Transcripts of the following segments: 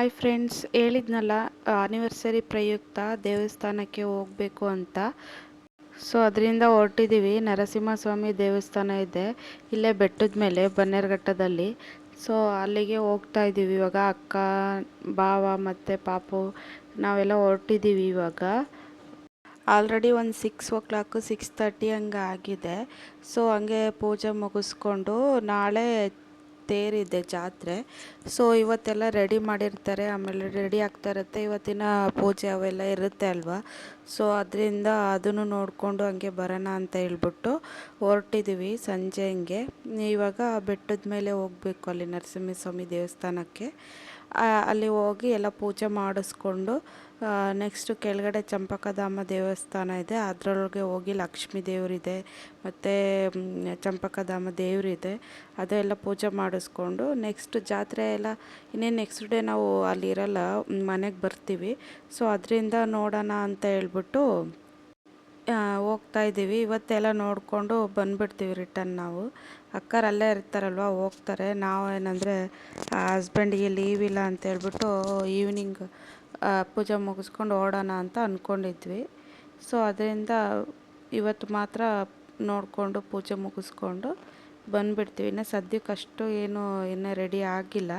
Hi friends ಹೇಳಿದ್ನಲ್ಲ anniversary ಪ್ರಯುಕ್ತ ದೇವಸ್ಥಾನಕ್ಕೆ ಹೋಗಬೇಕು ಅಂತ. ಸೊ ಅದರಿಂದ ಹೊರಟಿದ್ದೀವಿ ನರಸಿಂಹಸ್ವಾಮಿ ದೇವಸ್ಥಾನ ಇದೆ. ಇಲ್ಲೇ ಬೆಟ್ಟದ ಮೇಲೆ, ಬನ್ನೇರುಘಟ್ಟದಲ್ಲಿ. ಸೊ ಅಲ್ಲಿಗೆ ಹೋಗ್ತಾ ಇದ್ದೀವಿ ಇವಾಗ. ಅಕ್ಕ, ಭಾವ ಮತ್ತು ಪಾಪು, ನಾವೆಲ್ಲ ಹೊರಟಿದ್ದೀವಿ ಇವಾಗ. ಆಲ್ರೆಡಿ ಒಂದು six o'clock six thirty ಹಂಗೆ ಆಗಿದೆ ಸೊ ಹಂಗೆ ಪೂಜೆ ಮುಗಿಸ್ಕೊಂಡು ನಾಳೆ ತೇರಿದೆ ಜಾತ್ರೆ. ಸೊ ಇವತ್ತೆಲ್ಲ ರೆಡಿ ಮಾಡಿರ್ತಾರೆ. ಆಮೇಲೆ ರೆಡಿ ಆಗ್ತಾ ಇರುತ್ತೆ. ಇವತ್ತಿನ ಪೂಜೆ ಅವೆಲ್ಲ ಇರುತ್ತೆ ಅಲ್ವಾ? ಸೊ ಅದರಿಂದ ಅದನ್ನು ನೋಡಿಕೊಂಡು ಹಂಗೆ ಬರೋಣ ಅಂತ ಹೇಳ್ಬಿಟ್ಟು ಹೊರಟಿದ್ದೀವಿ ಸಂಜೆ ಹಂಗೆ. ಇವಾಗ ಬೆಟ್ಟದ ಮೇಲೆ ಹೋಗಬೇಕು ಅಲ್ಲಿ ನರಸಿಂಹಸ್ವಾಮಿ ದೇವಸ್ಥಾನಕ್ಕೆ. ಅಲ್ಲಿ ಹೋಗಿ ಎಲ್ಲ ಪೂಜೆ ಮಾಡಿಸ್ಕೊಂಡು ನೆಕ್ಸ್ಟು ಕೆಳಗಡೆ ಚಂಪಕಧಾಮ ದೇವಸ್ಥಾನ ಇದೆ. ಅದರೊಳಗೆ ಹೋಗಿ ಲಕ್ಷ್ಮೀ ದೇವರಿದೆ, ಮತ್ತು ಚಂಪಕಧಾಮ ದೇವರಿದೆ. ಅದೆಲ್ಲ ಪೂಜೆ ಮಾಡಿಸ್ಕೊಂಡು ನೆಕ್ಸ್ಟ್ ಜಾತ್ರೆ ಎಲ್ಲ ಇನ್ನೇನು ನೆಕ್ಸ್ಟ್ ಡೇ ನಾವು ಅಲ್ಲಿರಲ್ಲ ಮನೆಗೆ ಬರ್ತೀವಿ. ಸೊ ಅದರಿಂದ ನೋಡೋಣ ಅಂತ ಹೇಳ್ಬಿಟ್ಟು ಹೋಗ್ತಾ ಇದ್ದೀವಿ. ಇವತ್ತೆಲ್ಲ ನೋಡಿಕೊಂಡು ಬಂದುಬಿಡ್ತೀವಿ ರಿಟರ್ನ್ ನಾವು. ಅಕ್ಕರ್ ಅಲ್ಲೇ ಇರ್ತಾರಲ್ವ, ಹೋಗ್ತಾರೆ. ನಾವು ಏನಂದರೆ ಹಸ್ಬೆಂಡಿಗೆ ಲೀವ್ ಇಲ್ಲ ಅಂತ ಹೇಳ್ಬಿಟ್ಟು ಈವ್ನಿಂಗ್ ಪೂಜೆ ಮುಗಿಸ್ಕೊಂಡು ಓಡೋಣ ಅಂತ ಅಂದ್ಕೊಂಡಿದ್ವಿ ಸೊ ಅದರಿಂದ ಇವತ್ತು ಮಾತ್ರ ನೋಡಿಕೊಂಡು ಪೂಜೆ ಮುಗಿಸ್ಕೊಂಡು ಬಂದುಬಿಡ್ತೀವಿ. ಇನ್ನು ಸದ್ಯಕ್ಕೆ ಅಷ್ಟು ಏನು ಇನ್ನೂ ರೆಡಿ ಆಗಿಲ್ಲ.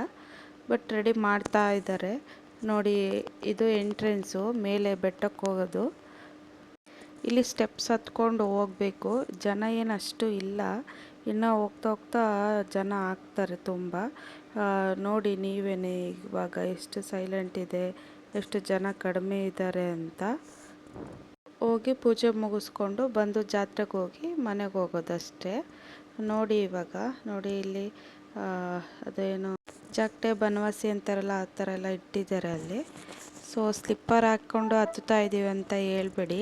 ಬಟ್ ರೆಡಿ ಮಾಡ್ತಾ ಇದ್ದಾರೆ. ನೋಡಿ, ಇದು ಎಂಟ್ರೆನ್ಸು ಮೇಲೆ ಬೆಟ್ಟಕ್ಕೆ ಹೋಗೋದು. ಇಲ್ಲಿ ಸ್ಟೆಪ್ಸ್ ಹತ್ಕೊಂಡು ಹೋಗಬೇಕು. ಜನ ಏನು ಅಷ್ಟು ಇಲ್ಲ. ಇನ್ನು ಹೋಗ್ತಾ ಹೋಗ್ತಾ ಜನ ಆಗ್ತಾರೆ ತುಂಬ. ನೋಡಿ ನೀವೇನೆ ಇವಾಗ ಎಷ್ಟು ಸೈಲೆಂಟ್ ಇದೆ. ಎಷ್ಟು ಜನ ಕಡಿಮೆ ಇದ್ದಾರೆ ಅಂತ. ಹೋಗಿ ಪೂಜೆ ಮುಗಿಸ್ಕೊಂಡು ಬಂದು ಜಾತ್ರೆಗೆ ಹೋಗಿ ಮನೆಗೆ ಹೋಗೋದಷ್ಟೇ. ನೋಡಿ ಇವಾಗ, ನೋಡಿ ಇಲ್ಲಿ ಅದೇನು ಜಗಟೆ ಬನವಾಸಿ ಅಂತಾರಲ್ಲ, ಆ ಥರ ಎಲ್ಲ ಇಟ್ಟಿದ್ದಾರೆ ಅಲ್ಲಿ. ಸೊ ಸ್ಲಿಪ್ಪರ್ ಹಾಕ್ಕೊಂಡು ಹತ್ತುತ್ತಾ ಇದ್ದೀವಿ ಅಂತ ಹೇಳ್ಬೇಡಿ.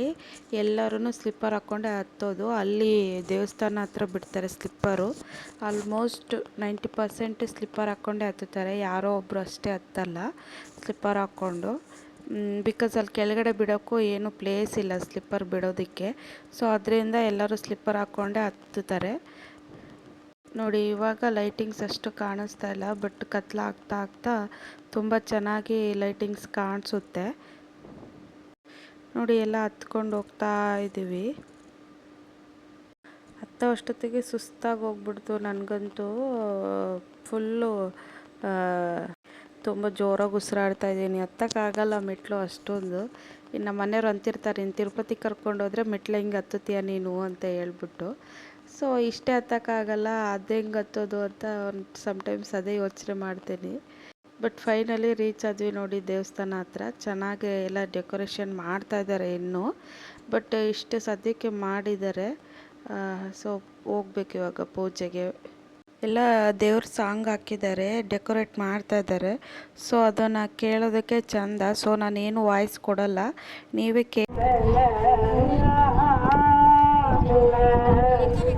ಎಲ್ಲರೂ ಸ್ಲಿಪ್ಪರ್ ಹಾಕ್ಕೊಂಡೆ ಹತ್ತೋದು. ಅಲ್ಲಿ ದೇವಸ್ಥಾನ ಹತ್ರ ಬಿಡ್ತಾರೆ slipper almost ninety percent slipper ಹಾಕ್ಕೊಂಡೆ ಹತ್ತುತ್ತಾರೆ. ಯಾರೋ ಒಬ್ಬರು ಅಷ್ಟೇ ಹತ್ತಲ್ಲ ಸ್ಲಿಪ್ಪರ್ ಹಾಕ್ಕೊಂಡು. ಬಿಕಾಸ್ ಅಲ್ಲಿ ಕೆಳಗಡೆ ಬಿಡೋಕ್ಕೂ ಏನು ಪ್ಲೇಸ್ ಇಲ್ಲ ಸ್ಲಿಪ್ಪರ್ ಬಿಡೋದಕ್ಕೆ. ಸೊ ಅದರಿಂದ ಎಲ್ಲರೂ ಸ್ಲಿಪ್ಪರ್ ಹಾಕ್ಕೊಂಡೆ ಹತ್ತುತ್ತಾರೆ. ನೋಡಿ, ಇವಾಗ ಲೈಟಿಂಗ್ಸ್ ಅಷ್ಟು ಕಾಣಿಸ್ತಾ ಇಲ್ಲ ಬಟ್ ಕತ್ಲಾಗ್ತಾ ಆಗ್ತಾ ತುಂಬ ಚೆನ್ನಾಗಿ ಲೈಟಿಂಗ್ಸ್ ಕಾಣಿಸುತ್ತೆ. ನೋಡಿ, ಎಲ್ಲ ಹತ್ಕೊಂಡು ಹೋಗ್ತಾ ಇದ್ದೀವಿ ಹತ್ತೋ ಅಷ್ಟೊತ್ತಿಗೆ ಸುಸ್ತಾಗಿ ಹೋಗ್ಬಿಡ್ತು ನನಗಂತೂ. ಫುಲ್ಲು ತುಂಬ ಜೋರಾಗಿ ಉಸಿರಾಡ್ತಾ ಇದ್ದೀನಿ ಹತ್ತಕ್ಕಾಗಲ್ಲ ಮೆಟ್ಲು ಅಷ್ಟೊಂದು. ಇನ್ನು ಮನೆಯವ್ರು ಅಂತಿರ್ತಾರೆ ಇನ್ನು ತಿರುಪತಿ ಕರ್ಕೊಂಡೋದ್ರೆ ಮೆಟ್ಲು ಹಿಂಗೆ ಹತ್ತುತ್ತೀಯ ನೀನು? ಅಂತ ಹೇಳ್ಬಿಟ್ಟು. ಸೊ ಇಷ್ಟೇ ಹತ್ತಕ್ಕಾಗಲ್ಲ ಅದು ಹೆಂಗೆ ಹತ್ತೋದು ಅಂತ ಒಂದು ಸಮ್ಟೈಮ್ಸ್ ಅದೇ ಯೋಚನೆ ಮಾಡ್ತೀನಿ. ಬಟ್ ಫೈನಲಿ ರೀಚ್ ಆದ್ವಿ ನೋಡಿ ದೇವಸ್ಥಾನ ಹತ್ರ. ಚೆನ್ನಾಗಿ ಎಲ್ಲ ಡೆಕೋರೇಷನ್ ಮಾಡ್ತಾ ಇದ್ದಾರೆ ಇನ್ನೂ. ಬಟ್ ಇಷ್ಟು ಸದ್ಯಕ್ಕೆ ಮಾಡಿದ್ದಾರೆ ಸೊ ಹೋಗ್ಬೇಕು ಇವಾಗ ಪೂಜೆಗೆ. ಎಲ್ಲ ದೇವ್ರ ಸಾಂಗ್ ಹಾಕಿದ್ದಾರೆ ಡೆಕೋರೇಟ್ ಮಾಡ್ತಾ ಇದ್ದಾರೆ ಸೊ ಅದನ್ನು ಕೇಳೋದಕ್ಕೆ ಚಂದ. ಸೊ ನಾನೇನು ವಾಯ್ಸ್ ಕೊಡಲ್ಲ. ನೀವೇ ಕೇ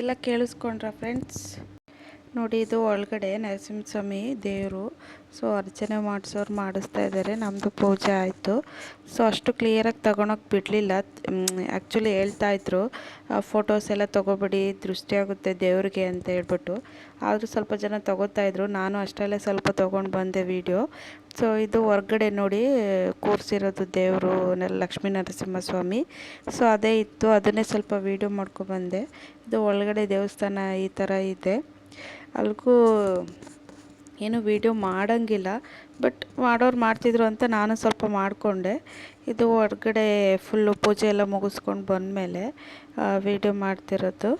ಎಲ್ಲ ಕೇಳಿಸ್ಕೊಂಡ್ರ ಫ್ರೆಂಡ್ಸ್ ನೋಡಿ, ಇದು ಒಳಗಡೆ ನರಸಿಂಹಸ್ವಾಮಿ ದೇವರು. ಸೊ, ಅರ್ಚನೆ ಮಾಡಿಸೋರು ಮಾಡಿಸ್ತಾ ಇದ್ದಾರೆ ನಮ್ಮದು ಪೂಜೆ ಆಯಿತು. ಸೊ, ಅಷ್ಟು ಕ್ಲಿಯರಾಗಿ ತಗೊಳಕ್ಕೆ ಬಿಡಲಿಲ್ಲ. ಆ್ಯಕ್ಚುಲಿ ಹೇಳ್ತಾಯಿದ್ರು ಫೋಟೋಸ್ ಎಲ್ಲ ದೃಷ್ಟಿ ದೃಷ್ಟಿಯಾಗುತ್ತೆ ದೇವ್ರಿಗೆ ಅಂತ ಹೇಳ್ಬಿಟ್ಟು. ಆದರೂ ಸ್ವಲ್ಪ ಜನ ತೊಗೋತಾಯಿದ್ರು ನಾನು ಅಷ್ಟರಲ್ಲೇ ಸ್ವಲ್ಪ ತೊಗೊಂಡು ಬಂದೆ ವಿಡಿಯೋ ಸೊ, ಇದು ಹೊರಗಡೆ ನೋಡಿ ಕೂರಿಸಿರೋದು ದೇವರು ಲಕ್ಷ್ಮೀ ನರಸಿಂಹಸ್ವಾಮಿ. ಸೊ, ಅದೇ ಇತ್ತು. ಅದನ್ನೇ ಸ್ವಲ್ಪ ವೀಡಿಯೋ ಮಾಡ್ಕೊಬಂದೆ ಇದು ಒಳಗಡೆ ದೇವಸ್ಥಾನ ಈ ಥರ ಇದೆ. ಅಲ್ಲಿಗೂ ಏನು ವೀಡಿಯೋ ಮಾಡೋಂಗಿಲ್ಲ ಬಟ್ ಮಾಡೋರು ಮಾಡ್ತಿದ್ರು ಅಂತ ನಾನು ಸ್ವಲ್ಪ ಮಾಡಿಕೊಂಡೆ. ಇದು ಹೊರಗಡೆ ಫುಲ್ಲು ಪೂಜೆ ಎಲ್ಲ ಮುಗಿಸ್ಕೊಂಡು ಬಂದಮೇಲೆ ವೀಡಿಯೋ ಮಾಡ್ತಿರೋದು.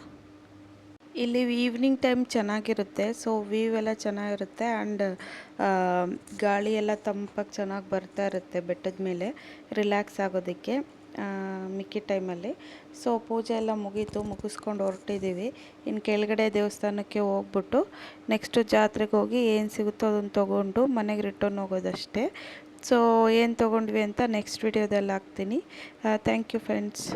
ಇಲ್ಲಿ ಈವ್ನಿಂಗ್ ಟೈಮ್ ಚೆನ್ನಾಗಿರುತ್ತೆ ಸೊ ವ್ಯೂ ಎಲ್ಲ ಚೆನ್ನಾಗಿರುತ್ತೆ ಆ್ಯಂಡ್ ಗಾಳಿ ಎಲ್ಲ ತಂಪಾಗಿ ಚೆನ್ನಾಗಿ ಬರ್ತಾ ಇರುತ್ತೆ ಬೆಟ್ಟದ ಮೇಲೆ ರಿಲ್ಯಾಕ್ಸ್ ಆಗೋದಕ್ಕೆ. ಮಿಕ್ಕಿ ಟೈಮಲ್ಲಿ. ಸೊ, ಪೂಜೆ ಎಲ್ಲ ಮುಗೀತು, ಮುಗಿಸ್ಕೊಂಡು ಹೊರಟಿದ್ದೀವಿ. ಇನ್ನು ಕೆಳಗಡೆ ದೇವಸ್ಥಾನಕ್ಕೆ ಹೋಗ್ಬಿಟ್ಟು ನೆಕ್ಸ್ಟು ಜಾತ್ರೆಗೆ ಹೋಗಿ ಏನು ಸಿಗುತ್ತೋ ಅದನ್ನು ತೊಗೊಂಡು ಮನೆಗೆ ರಿಟರ್ನ್ ಹೋಗೋದಷ್ಟೇ. ಸೊ ಏನು ತೊಗೊಂಡ್ವಿ ಅಂತ ನೆಕ್ಸ್ಟ್ ವಿಡಿಯೋದಲ್ಲಿ ಹಾಕ್ತೀನಿ. Thank you friends